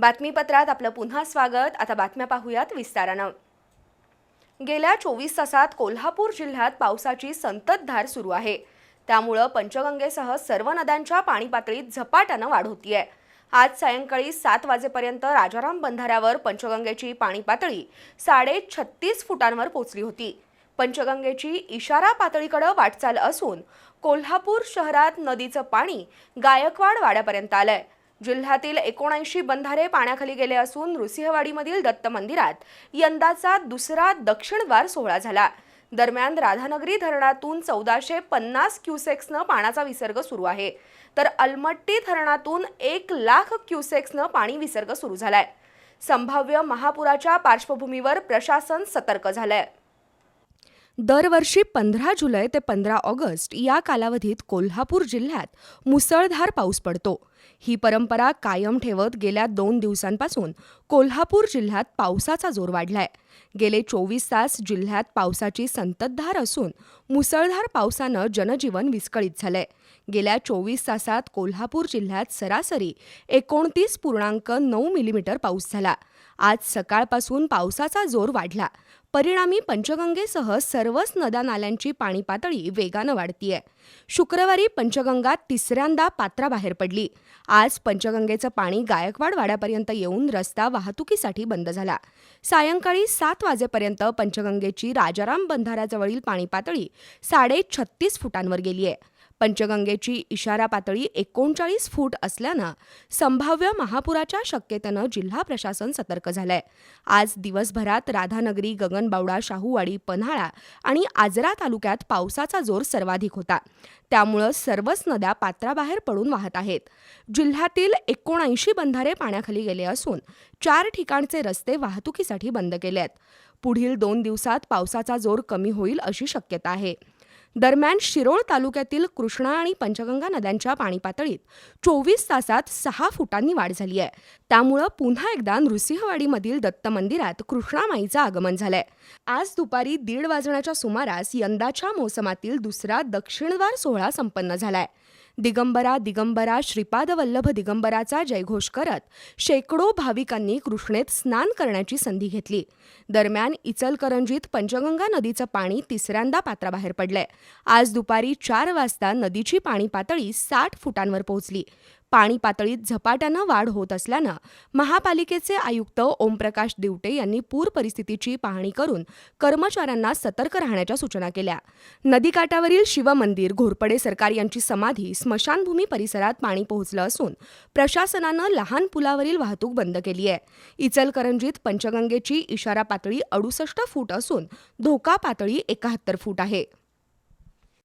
बातमीपत्रात आपलं पुन्हा स्वागत. आता बातम्या पाहूयात विस्तारानं. गेल्या चोवीस तासात कोल्हापूर जिल्ह्यात पावसाची संततधार सुरू आहे. त्यामुळं पंचगंगेसह सर्व नद्यांच्या पाणी पातळीत झपाट्यानं वाढ होतीये. आज सायंकाळी सात वाजेपर्यंत राजाराम बंधाऱ्यावर पंचगंगेची पाणी पातळी साडे छत्तीस फुटांवर पोचली होती. पंचगंगेची इशारा पातळीकडे वाटचाल असून कोल्हापूर शहरात नदीचं पाणी गायकवाड वाड्यापर्यंत आलंय. जिल्ह्यातील एकोणऐंशी बंधारे पाण्याखाली गेले असून नृसिंहवाडीमधील दत्त मंदिरात यंदाचा दुसरा दक्षिणद्वार सोहळा झाला. दरम्यान राधानगरी धरणातून चौदाशे पन्नास क्युसेक्सनं पाण्याचा विसर्ग सुरू आहे. तर अलमट्टी धरणातून एक लाख क्युसेक्सनं पाणी विसर्ग सुरू झालाय. संभाव्य महापुराच्या पार्श्वभूमीवर प्रशासन सतर्क झालंय. दरवर्षी पंधरा जुलै ते पंधरा ऑगस्ट या कालावधीत कोल्हापूर जिल्ह्यात मुसळधार पाऊस पडतो. ही परंपरा कायम ठेवत गेल्या दोन दिवसांपासून कोल्हापूर जिल्ह्यात पावसाचा जोर वाढलाय. गेले चोवीस तास जिल्ह्यात पावसाची संततधार असून मुसळधार पावसानं जनजीवन विस्कळीत झालंय. गेल्या चोवीस तासात कोल्हापूर जिल्ह्यात सरासरी एकोणतीस पूर्णांक नऊ मिलीमीटर पाऊस झाला. आज सकाळपासून पावसाचा जोर वाढला. परिणामी पंचगंगेसह सर्वच नद्या नाल्यांची पाणी पातळी वेगानं वाढतीये. शुक्रवारी पंचगंगा तिसऱ्यांदा पात्राबाहेर पडली. आज पंचगंगेचं पाणी गायकवाड वाड्यापर्यंत येऊन रस्ता वाहतुकीसाठी बंद झाला. सायंकाळी सात वाजेपर्यंत पंचगंगेची राजाराम बंधाऱ्याजवळील पाणी पातळी साडे छत्तीस फुटांवर गेली आहे पंचगंगेची इशारा पातळी एकोणचाळीस फूट असल्यानं संभाव्य महापुराच्या शक्यतेनं जिल्हा प्रशासन सतर्क झालंय. आज दिवसभरात राधानगरी गगनबावडा शाहूवाडी पन्हाळा आणि आजरा तालुक्यात पावसाचा जोर सर्वाधिक होता. त्यामुळं सर्वच नद्या पात्राबाहेर पडून वाहत आहेत. जिल्ह्यातील एकोणऐंशी बंधारे पाण्याखाली गेले असून चार ठिकाणचे रस्ते वाहतुकीसाठी बंद केले आहेत पुढील दोन दिवसात पावसाचा जोर कमी होईल अशी शक्यता आहे. दरम्यान शिरोळ तालुक्यातील कृष्णा आणि पंचगंगा नद्यांच्या पाणी पातळीत चोवीस तासात सहा फुटांनी वाढ झाली आहे. त्यामुळं पुन्हा एकदा नृसिंहवाडीमधील दत्त मंदिरात कृष्णामाईचं आगमन झालंय. आज दुपारी दीड वाजण्याच्या सुमारास यंदाच्या मोसमातील दुसरा दक्षिणद्वार सोहळा संपन्न झालाय. दिगंबरा दिगंबरा श्रीपाद वल्लभ दिगंबराचा जयघोष करत शेकडो भाविकांनी कृष्णेत स्नान करण्याची संधी घेतली. दरम्यान इचलकरंजीत पंचगंगा नदीचं पाणी तिसऱ्यांदा पात्राबाहेर पडलंय. आज दुपारी चार वाजता नदीची पाणी पातळी साठ फुटांवर पोहोचली. पाणी पातळीत झपाट्यानं वाढ होत असल्यानं महापालिकेचे आयुक्त ओमप्रकाश दिवटे यांनी पूर परिस्थितीची पाहणी करून कर्मचाऱ्यांना सतर्क राहण्याच्या सूचना केल्या. नदीकाठावरील शिवमंदिर घोरपडे सरकार यांची समाधी स्मशानभूमी परिसरात पाणी पोहोचलं असून प्रशासनानं लहान पुलावरील वाहतूक बंद केली आहे. इचलकरंजीत पंचगंगेची इशारा पातळी अडुसष्ट फूट असून धोका पातळी एकाहत्तर फूट आहे.